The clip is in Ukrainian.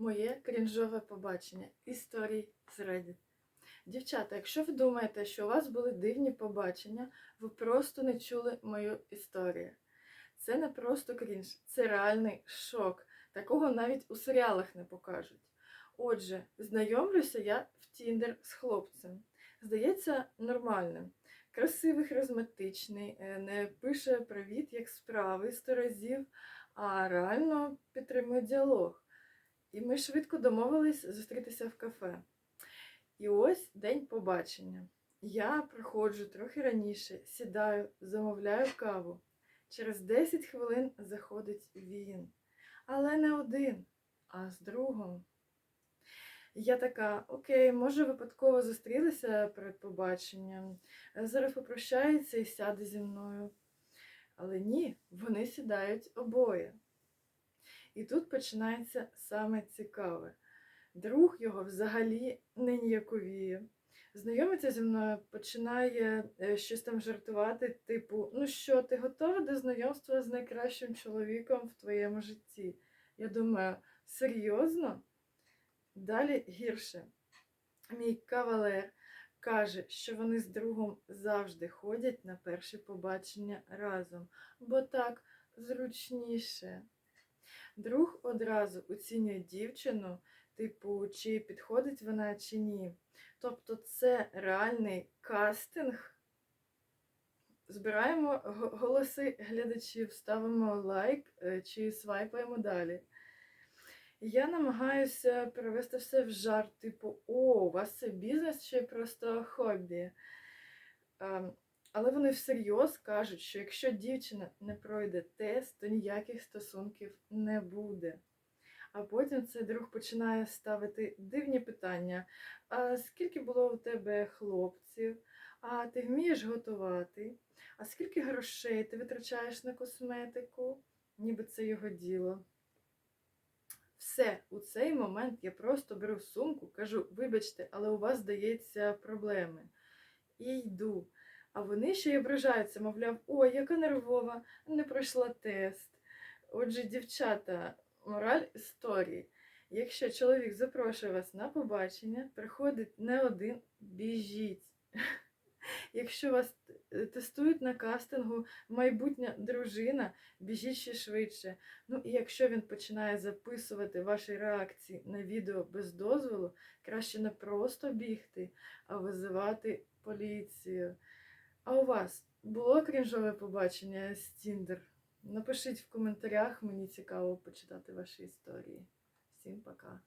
Моє крінжове побачення. Історій з Reddit. Дівчата, якщо ви думаєте, що у вас були дивні побачення, ви просто не чули мою історію. Це не просто крінж, це реальний шок. Такого навіть у серіалах не покажуть. Отже, знайомлюся я в Тіндер з хлопцем. Здається, нормальним. Красивий, харизматичний, е, не пише привіт, як справи сто разів, а реально підтримує діалог. І ми швидко домовились зустрітися в кафе. І ось день побачення. Я приходжу трохи раніше, сідаю, замовляю каву. Через 10 хвилин заходить він. Але не один, а з другом. Я така, окей, може, випадково зустрілися перед побаченням. Зараз попрощається і сяде зі мною. Але ні, вони сідають обоє. І тут починається саме цікаве. Друг його взагалі не ніяковіє. Знайомиться зі мною, починає е, щось там жартувати, типу, ну що, ти готова до знайомства з найкращим чоловіком в твоєму житті? Я думаю, серйозно? Далі гірше. Мій кавалер каже, що вони з другом завжди ходять на перші побачення разом, бо так зручніше. Друг одразу оцінює дівчину, типу, чи підходить вона, чи ні. Тобто це реальний кастинг. Збираємо голоси глядачів, ставимо лайк е, чи свайпаємо далі. Я намагаюся перевести все в жарт, типу, о, у вас це бізнес чи просто хобі. Але вони всерйоз кажуть, що якщо дівчина не пройде тест, то ніяких стосунків не буде. А потім цей друг починає ставити дивні питання. А скільки було у тебе хлопців? А ти вмієш готувати? А скільки грошей ти витрачаєш на косметику? Ніби це його діло. Все, у цей момент я просто беру сумку, кажу, вибачте, але у вас здається проблеми. І йду. А вони ще й ображаються, мовляв, ой, яка нервова, не пройшла тест. Отже, дівчата, мораль історії. Якщо чоловік запрошує вас на побачення, приходить не один, біжіть. Якщо вас тестують на кастингу майбутня дружина, біжіть ще швидше. Ну і якщо він починає записувати ваші реакції на відео без дозволу, краще не просто бігти, а визивати поліцію. А у вас було крінжове побачення з Тіндер? Напишіть в коментарях, мені цікаво почитати ваші історії. Всім пока!